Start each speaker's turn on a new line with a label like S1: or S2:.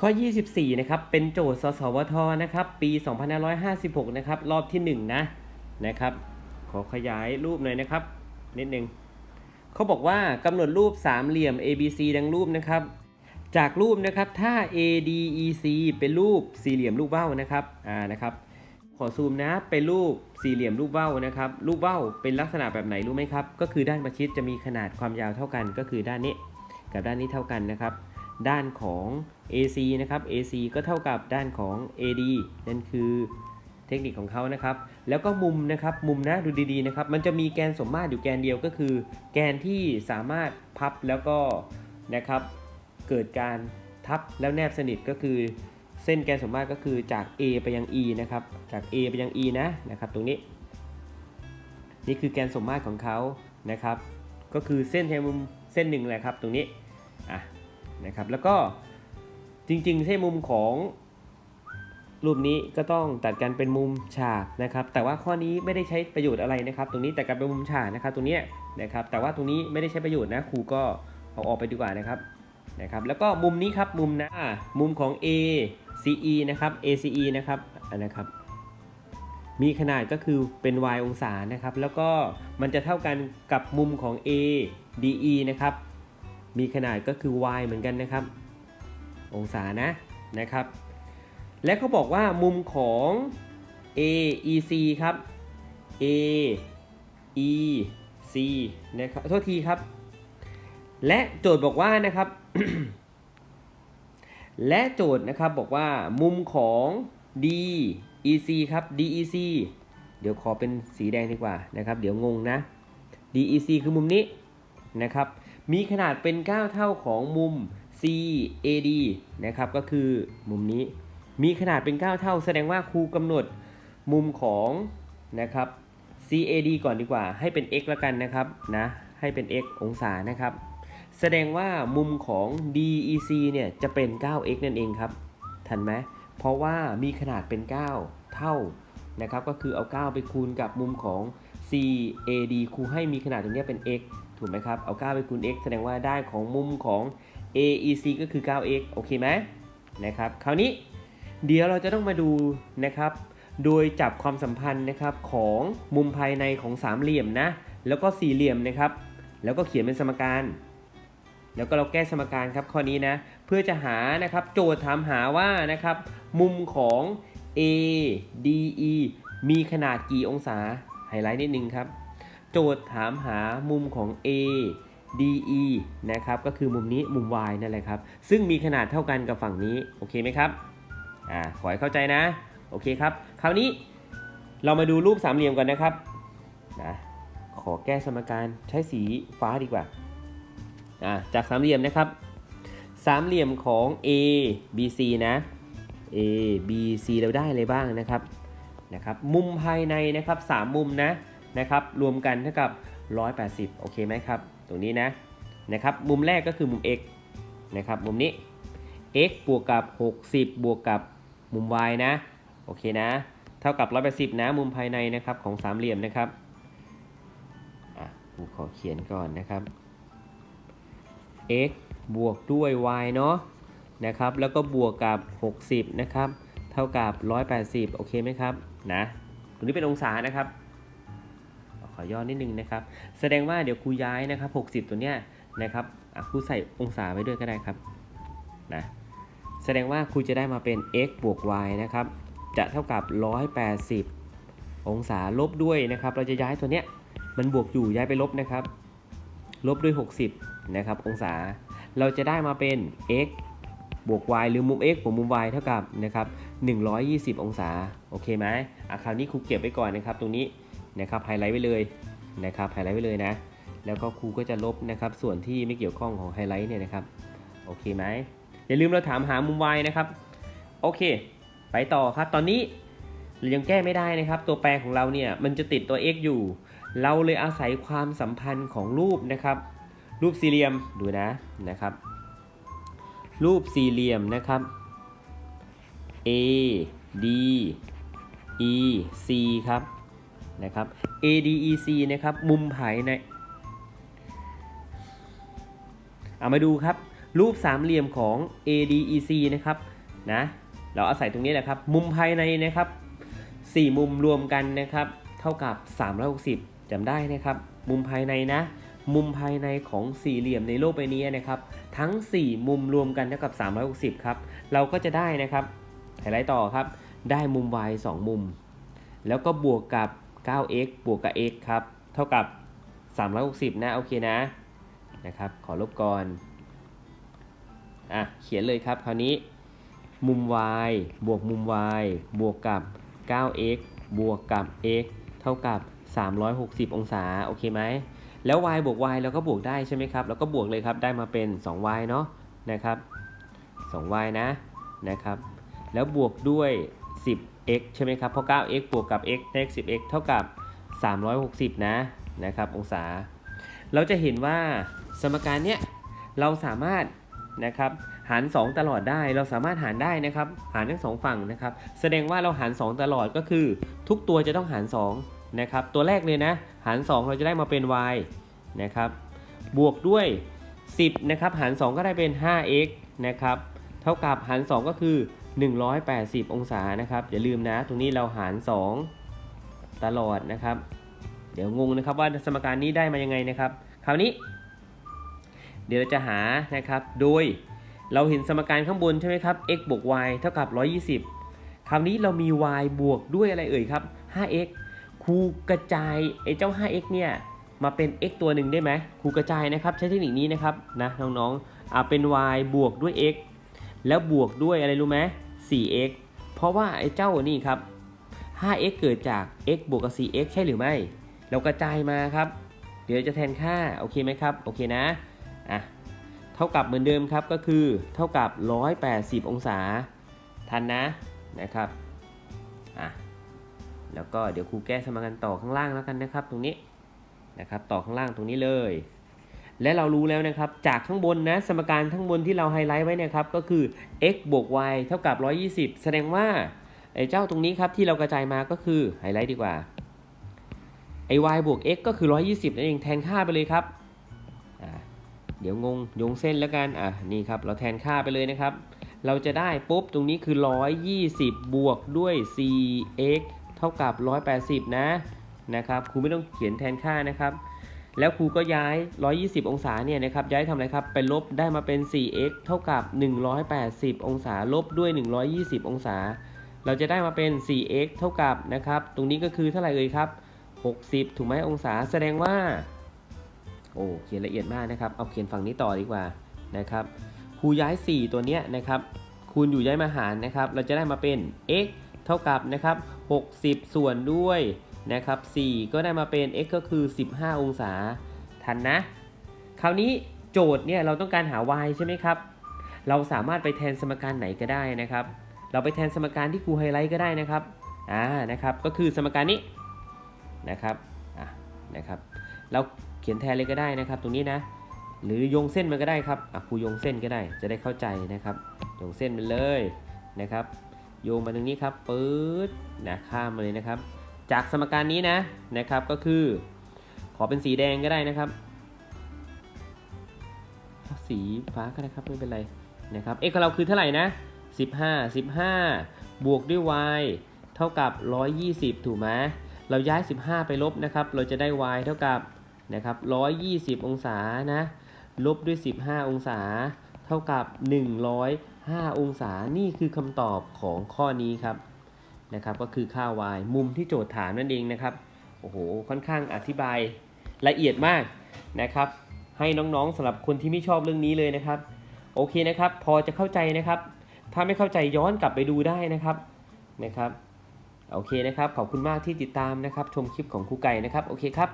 S1: ข้อ 24 นะครับ เป็นโจทย์ สสวท นะครับ ปี 2556 นะครับ รอบที่ 1 นะ นะครับ ขอขยายรูปหน่อยนะครับ นิดนึงเขาบอกว่ากำหนดรูปสามเหลี่ยม ABC ดังรูปนะครับ จากรูปนะครับ ถ้า ADEC เป็นรูปสี่เหลี่ยมรูปว่าวนะครับ อ่า นะครับ ขอซูมนะ เป็นรูปสี่เหลี่ยมรูปว่าวนะครับ รูปว่าวเป็นลักษณะแบบไหนรู้ไหมครับ ก็คือด้านประชิดจะมีขนาดความยาวเท่ากัน ก็คือด้านนี้ กับด้านนี้เท่ากันนะครับ ด้านของ AC นะครับ AC ก็เท่ากับด้านของ AD นั่นคือเทคนิคของเขานะครับ แล้วก็มุมนะครับ มุมนะดูดีๆนะครับ มันจะมีแกนสมมาตรอยู่แกนเดียวก็คือ แกนที่สามารถพับแล้วก็นะครับ เกิดการทับแล้วแนบสนิทก็คือเส้นแกนสมมาตรก็คือจาก A ไปยัง E นะครับ จาก A ไปยัง E นะนะครับ ตรงนี้ นี่คือแกนสมมาตรของเขานะครับ ก็คือเส้นแทนมุมเส้นหนึ่งแหละครับ ตรงนี้อะ นะครับแล้วก็จริงๆใช่มุมของรูปนี้ก็ต้องตัดกันเป็นมุมฉากนะครับ แต่ว่าข้อนี้ไม่ได้ใช้ประโยชน์อะไรนะครับ ตรงนี้แต่กันเป็นมุมฉากนะครับตรงนี้นะครับ แต่ว่าตรงนี้ไม่ได้ใช้ประโยชน์นะครูก็เอาออกไปดีกว่านะครับนะครับ แล้วก็มุมนี้ครับมุมนะมุมของ A CE นะครับ ACE นะครับนนะครับมีขนาดก็คือเป็น y องศานะครับ แล้วก็มันจะเท่ากันกับมุมของ A DE นะครับ มีขนาดก็คือ y เหมือนกันนะครับ องศานะนะครับ และเขาบอกว่ามุมของ AEC ครับ AEC นะครับโทษทีครับ และโจทย์บอกว่านะครับ และโจทย์นะครับบอกว่ามุมของ DEC ครับ DEC เดี๋ยวขอเป็นสีแดงดีกว่านะครับ เดี๋ยวงงนะ DEC คือมุมนี้นะครับ มีขนาดเป็น 9 เท่าของมุม CAD นะครับก็คือมุมนี้มีขนาดเป็น 9 เท่า แสดงว่าครูกำหนดมุมของนะครับ CAD ก่อนดีกว่า ให้เป็น x ละกันนะครับนะให้เป็น x องศานะครับ แสดงว่ามุมของ DEC เนี่ยจะเป็น 9x นั่นเองครับ ทันไหมเพราะว่ามีขนาดเป็น 9 เท่านะครับ ก็คือเอา 9 ไปคูณกับมุมของ CAD ครูให้มีขนาดตรงเนี้ยเป็น x ถูกไหมครับ เอา 9 ไปคูณ x แสดงว่าได้ของมุมของ AEC ก็คือ 9x โอเคไหมนะครับ คราวนี้เดี๋ยวเราจะต้องมาดูนะครับ โดยจับความสัมพันธ์นะครับของมุมภายในของสามเหลี่ยมนะ แล้วก็สี่เหลี่ยมนะครับ แล้วก็เขียนเป็นสมการ แล้วก็เราแก้สมการครับข้อนี้นะ เพื่อจะหานะครับโจทย์ถามหาว่านะครับมุมของ ADE มีขนาดกี่องศาไฮไลท์นิดนึงครับ โจทย์ถามหามุมของ A DE นะครับก็คือมุมนี้มุม y นั่นแหละครับ ซึ่งมีขนาดเท่ากันกับฝั่งนี้ โอเคไหมครับอ่าขอให้เข้าใจนะ โอเคครับ คราวนี้เรามาดูรูปสามเหลี่ยมกันนะครับนะขอแก้สมการใช้สีฟ้าดีกว่าอ่าจากสามเหลี่ยมนะครับ สามเหลี่ยมของ A B C นะ A B C เราได้อะไรบ้างนะครับนะครับ มุมภายในนะครับสามมุมนะ นะครับรวมกันเท่ากับ 180 โอเคไหมครับ ตรงนี้นะนะครับมุมแรกก็คือมุม x นะครับมุมนี้ x บวกกับ 60 บวกกับมุม y นะโอเคนะ เท่ากับ 180 นะมุมภายในนะครับของสามเหลี่ยมนะครับอะผมขอเขียนก่อนนะครับ x บวกด้วย y เนาะนะครับแล้วก็บวกกับ 60 นะครับ เท่ากับ 180 โอเคไหมครับนะตรงนี้เป็นองศานะครับ ขอย่อนิดนึงนะครับ แสดงว่าเดี๋ยวครูย้ายนะครับ 60 ตัวเนี้ยนะครับครูใส่องศาไว้ด้วยก็ได้ครับนะแสดงว่าครูจะได้มาเป็น x บวก y นะครับ จะเท่ากับ 180 องศาลบด้วยนะครับ เราจะย้ายตัวเนี้ยมันบวกอยู่ย้ายไปลบนะครับ ลบด้วย 60 นะครับ องศา เราจะได้มาเป็น x บวก y หรือมุม x บวกมุม y เท่ากับนะครับ120 องศา โอเคไหมอะคราวนี้ครูเก็บไว้ก่อนนะครับ ตรงนี้ นะครับไฮไลท์ไว้เลยนะครับไฮไลท์ไว้เลยนะ แล้วก็ครูก็จะลบนะครับ ส่วนที่ไม่เกี่ยวข้องของไฮไลท์เนี่ยนะครับโอเคไหมอย่าลืมเราถามหามุม y นะครับโอเค ไปต่อครับตอนนี้เรายังแก้ไม่ได้นะครับ ตัวแปรของเราเนี่ยมันจะติดตัว x อยู่ เราเลยอาศัยความสัมพันธ์ของรูปนะครับ รูปสี่เหลี่ยมดูนะนะครับ รูปสี่เหลี่ยมนะครับ A D E C ครับ นะครับ A D E C นะครับมุมภายในเอามาดูครับ รูปสามเหลี่ยมของ ADEC นะครับนะเราอาศัยตรงนี้แหละครับ มุมภายในนะครับ 4 มุมรวมกันนะครับ เท่ากับ 360จำได้นะครับ มุมภายในนะ มุมภายในของสี่เหลี่ยมในโลกใบนี้นะครับ ทั้ง 4 มุมรวมกันเท่ากับ 360 ครับ เราก็จะได้นะครับไฮไลท์ต่อครับ ได้มุม y 2 มุม แล้วก็บวกกับ 9x บวกกับ x ครับ เท่ากับ 360 นะ โอเคนะ นะครับ ขอลบก่อน อะ เขียนเลยครับ คราวนี้ มุม y บวกมุม y บวกกับ 9x บวกกับ x เท่ากับ 360 องศา โอเคไหม แล้ว y บวก y เราก็บวกได้ใช่ไหมครับ แล้วก็บวกเลยครับ ได้มาเป็น 2y เนาะ นะครับ 2y นะ นะครับ แล้วบวกด้วย 10 x ใช่ไหมครับ เพราะ 9x บวกกับ x ได้ 10x เท่ากับ 360 นะ นะครับ องศา เราจะเห็นว่าสมการเนี้ยเราสามารถนะครับหาร 2 ตลอดได้ เราสามารถหารได้นะครับ หารทั้งสองฝั่งนะครับ แสดงว่าเราหาร 2 ตลอดก็คือ ทุกตัวจะต้องหาร2นะครับ ตัวแรกเลยนะ หาร 2 เราจะได้มาเป็น y นะครับ บวกด้วย 10 นะครับ หาร 2 ก็ได้เป็น 5x นะครับ เท่ากับหาร 2 ก็คือ 180 องศานะครับ อย่าลืมนะ ตรงนี้เราหาร 2 ตลอดนะครับ เดี๋ยวงงนะครับว่าสมการนี้ได้มายังไงนะครับ คราวนี้ เดี๋ยวเราจะหานะครับ โดยเราเห็นสมการข้างบนใช่ไหมครับ x บวก y เท่ากับ 120 คราวนี้เรามี y บวกด้วยอะไรเอ่ยครับ 5x ครูกระจายไอ้เจ้า 5x เนี่ยมาเป็น x ตัวหนึ่งได้ไหมครูกระจายนะครับ ใช้เทคนิคนี้นะครับนะน้องๆอ่าเป็น y บวกด้วย x แล้วบวกด้วยอะไรรู้ไหม 4x เพราะว่าไอ้เจ้านี่ครับ 5x เกิดจาก x บวกกับ 4x ใช่หรือไม่ เรากระจายมาครับ เดี๋ยวจะแทนค่า โอเคไหมครับ โอเคนะ อะ เท่ากับเหมือนเดิมครับ ก็คือเท่ากับ 180 องศา ทันนะ นะครับ อะ แล้วก็เดี๋ยวครูแก้สมการต่อข้างล่างแล้วกันนะครับ ตรงนี้ นะครับ ต่อข้างล่างตรงนี้เลย และเรารู้แล้วนะครับ จากข้างบนนะ สมการข้างบนที่เราไฮไลท์ไว้นะครับ ก็คือ x บวก y เท่ากับ 120 แสดงว่าไอ้เจ้าตรงนี้ครับ ที่เรากระจายมาก็คือไฮไลท์ดีกว่าไอ้ y บวก x ก็คือ 120นั่นเองแทนค่าไปเลยครับ เดี๋ยวงงยงเส้นแล้วกันอะนี่ครับ เราแทนค่าไปเลยนะครับ เราจะได้ปุ๊บตรงนี้คือ 120 บวกด้วย 4x เท่ากับ 180 นะนะครับครูไม่ต้องเขียนแทนค่านะครับ แล้วครูก็ย้าย 120 องศาเนี่ยนะครับย้ายทำอะไรครับไปลบได้มาเป็น 4x เท่ากับ 180 องศาลบด้วย 120 องศา เราจะได้มาเป็น 4x เท่ากับนะครับตรงนี้ก็คือเท่าไหร่เอ่ยครับ 60 ถูกไหมองศาแสดงว่าโอ้เขียนละเอียดมากนะครับเอาเขียนฝั่งนี้ต่อดีกว่านะครับครูย้าย 4 ตัวเนี้ยนะครับคูณอยู่ย้ายมาหารนะครับเราจะได้มาเป็น x เท่ากับนะครับ60 ส่วนด้วย นะครับ 4 ก็ได้มาเป็น x ก็คือ 15 องศา ทันนะ คราวนี้โจทย์เนี่ยเราต้องการหา y ใช่ไหมครับ เราสามารถไปแทนสมการไหนก็ได้นะครับ เราไปแทนสมการที่ครูไฮไลท์ก็ได้นะครับ อ่า นะครับ ก็คือสมการนี้นะครับ อะ นะครับ เราเขียนแทนเลยก็ได้นะครับ ตรงนี้นะ หรือโยงเส้นมันก็ได้ครับ อะ ครูโยงเส้นก็ได้ จะได้เข้าใจนะครับ โยงเส้นมันเลยนะครับ โยงมาตรงนี้ครับปื๊ดนะข้ามมาเลยนะครับ จากสมการนี้นะนะครับก็คือ ขอเป็นสีแดงก็ได้นะครับ สีฟ้าก็ได้ครับไม่เป็นไรนะครับ x ของเราคือเท่าไหร่นะ 15 15 บวกด้วย y เท่ากับ 120 ถูกไหมเราย้าย 15 ไปลบนะครับ เราจะได้ y เท่ากับนะครับ120 องศานะลบด้วย 15 องศา เท่ากับ 105 องศานี่คือคำตอบของข้อนี้ครับ นะครับก็คือค่า y มุมที่โจทย์ถามนั่นเองนะครับโอ้โหค่อนข้างอธิบายละเอียดมากนะครับให้น้องๆสำหรับคนที่ไม่ชอบเรื่องนี้เลยนะครับ โอเคนะครับ พอจะเข้าใจนะครับ ถ้าไม่เข้าใจย้อนกลับไปดูได้นะครับนะครับ โอเคนะครับ ขอบคุณมากที่ติดตามนะครับ ชมคลิปของครูไก่นะครับ โอเคครับ